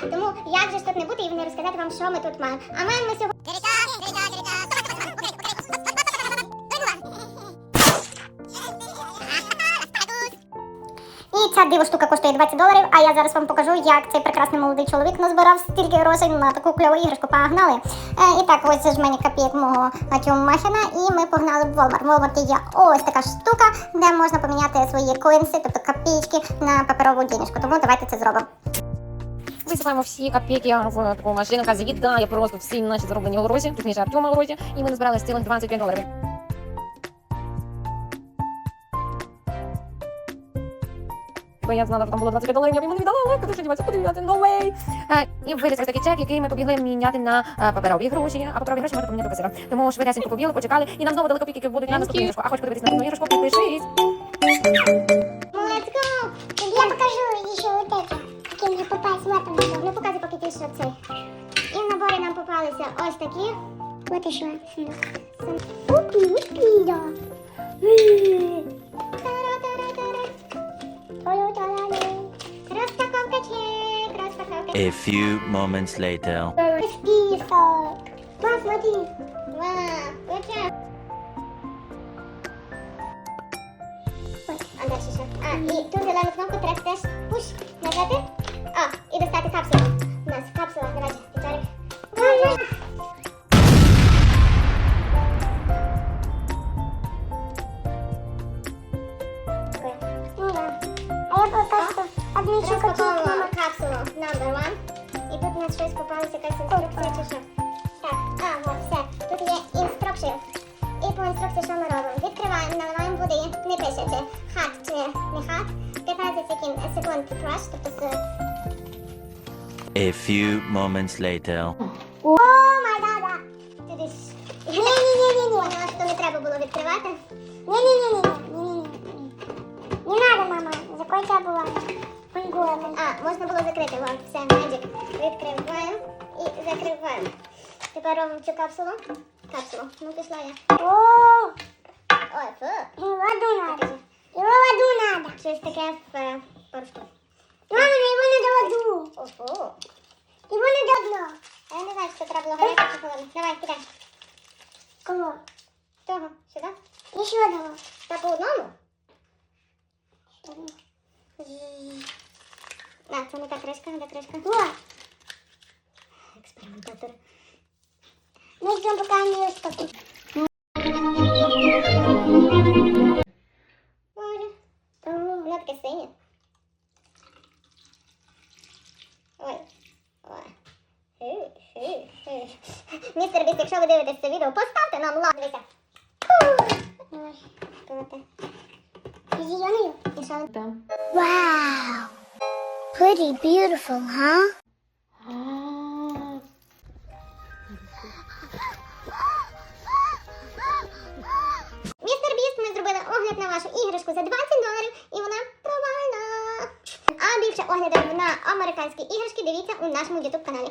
тут не бути і вони розказати вам, що ми тут маємо. А маємо ми сьогодні. І ця диво штука коштує 20 доларів, а я зараз вам покажу, як цей прекрасний молодий чоловік назбирав стільки грошей на таку кльову іграшку. Погнали. Е, і так, ось ж мені копійок мого Тюмахіна, і ми погнали в Walmart. В Walmart є ось така штука, де можна поміняти свої коінси, тобто копійки на паперову денежку. Тому давайте це зробимо. Висипаємо всі копійки в таку машину, яка з'їдає просто всі наші зароблені гроші, точніше Артема гроші, і ми назбирали цілих 25 доларів. Якби я знала, що там було 25 доларів, я б йому не віддала, але куди ж діватися, куди дівати, no way. Е, І виліз ось такий чек, який ми побігли міняти на е, паперові гроші, а паперові гроші можна поміняти касира. Тому швидесенько побігли, почекали, і нам знову дали копійки, які будуть на наступну іграшку. А хоч подивитися на наступну іграшку, підпишись. Попалися ось такі. Вот еще. Уки, уки, да. Розпаковка чек, розпаковка A few moments later. Список. Мам, смотри. Вау, вот Ой, а дальше що? А, і ту зелену кнопку я какие капсулу number one. І тут у нас щось попалася якась інструкція чи що. Так, а, от, все. Тут є інструкція. І по інструкції що ми робимо? Відкриваємо, наливаємо води, не пише, чи хат чи не хат. 15 секунд, секунд краш, тобто з... A few moments later. О, май дада! Ні-ні-ні-ні-ні. Поняла, що не треба було відкривати. Ні-ні-ні-ні-ні. Не мама. Закройте обувание. А, можна було закрити, вон, все, Magic. Відкриваємо і закриваємо. Тепер робимо цю капсулу. Капсулу. Ну, пішла я. О! Ой, фу. Воду надо. Его воду надо. Щось таке в е, порошку. Мама, его надо воду. Офу. Его надо дно. А я не знаю, що треба було гаряче чи холодно. Давай, кидай. Кого? Того, сюди. Еще одного. Та по одному? А, це не та кришка, не та кришка. Вот. Експериментатор. Мы ждем, пока они распакуют. Боже. Воно таке синє. Ой. Ой. Містер Біст, якщо ви дивитесь це відео, поставте нам лайк. Ой, круто. Зеленою? І. Wow. Pretty beautiful, huh? Містер Біст, ми зробили огляд на вашу іграшку за 20 доларів, і вона провальна. А більше оглядів на американські іграшки дивіться у нашому YouTube каналі.